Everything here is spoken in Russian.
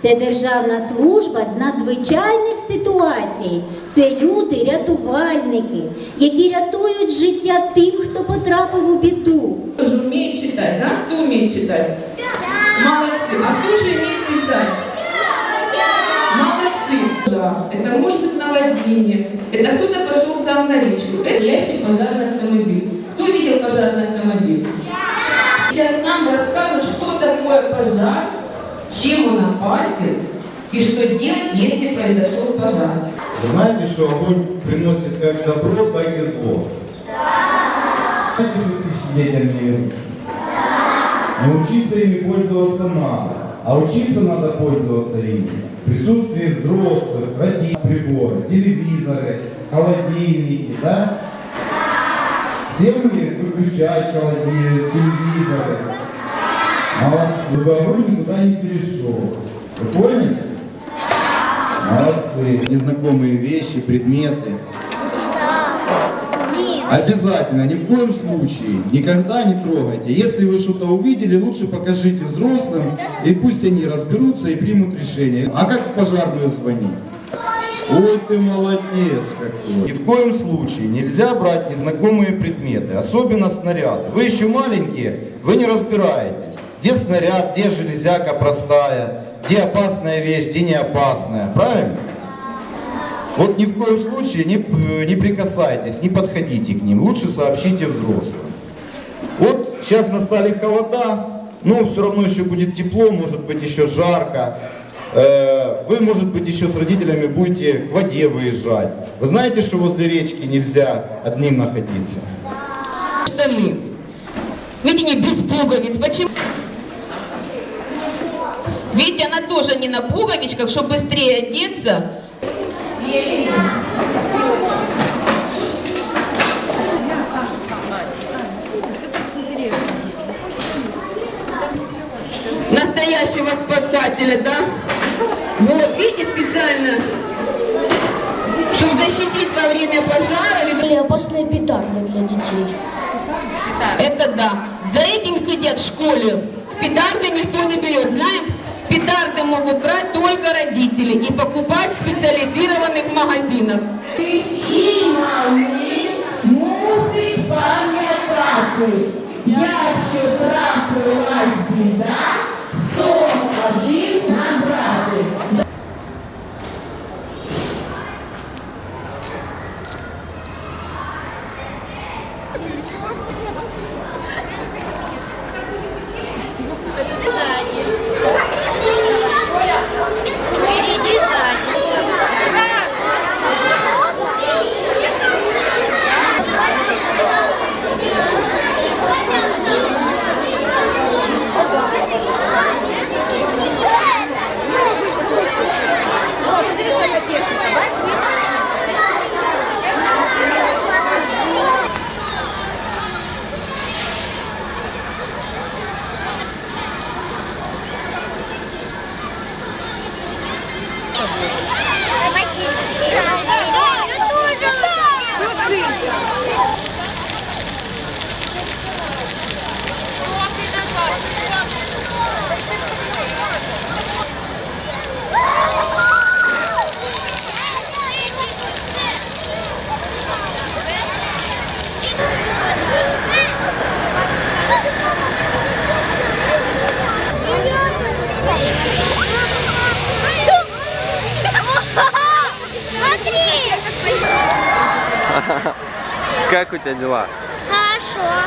Це державна служба з надзвичайних ситуацій. Це люди, рятувальники, які рятують життя тим, хто потрапив у біду. Кто же умеет читать, да? Кто умеет читать? Молодцы. А кто же умеет писать? Молодцы. Да. Это может быть наводнение. Это кто-то пошел сам на речку. Это ящик пожарный автомобиль. Кто видел пожарный автомобиль? Сейчас нам расскажут, что такое пожар, чем он опасен и что делать, если произошел пожар. Вы знаете, что огонь приносит как добро, так и зло? Знаете, что детям не верить? Научиться ими пользоваться надо, а учиться надо пользоваться ими в присутствии взрослых, родителей, приборы, телевизоры, холодильники, да? Все умеют выключать холодильники, телевизоры. Молодцы, чтобы огонь никуда не перешел. Вы поняли? Молодцы. Незнакомые вещи, предметы. Обязательно, ни в коем случае, никогда не трогайте. Если вы что-то увидели, лучше покажите взрослым, и пусть они разберутся и примут решение. А как в пожарную звонить? Ой, ты молодец какой. Ни в коем случае нельзя брать незнакомые предметы, особенно снаряды. Вы еще маленькие, вы не разбираетесь. Где снаряд, где железяка простая, где опасная вещь, где не опасная. Правильно? Вот ни в коем случае не, не прикасайтесь, не подходите к ним. Лучше сообщите взрослым. Вот сейчас настали холода, но все равно еще будет тепло, может быть еще жарко. Э, Вы, может быть, еще с родителями будете к воде выезжать. Вы знаете, что возле речки нельзя одним находиться? Штаны. Видите, без пуговиц. Почему? Видите, она тоже не на пуговичках, чтобы быстрее одеться. Настоящего спасателя, да? Вот, видите, специально, чтобы защитить во время пожара или опасные петарды для детей. Это да. За этим сидят в школе. Петарды никто не берет, знаем? Петарды могут брать только родители и покупать в специализированных магазинах. 101 набрати. Mày chị, chị Как у тебя дела? Хорошо.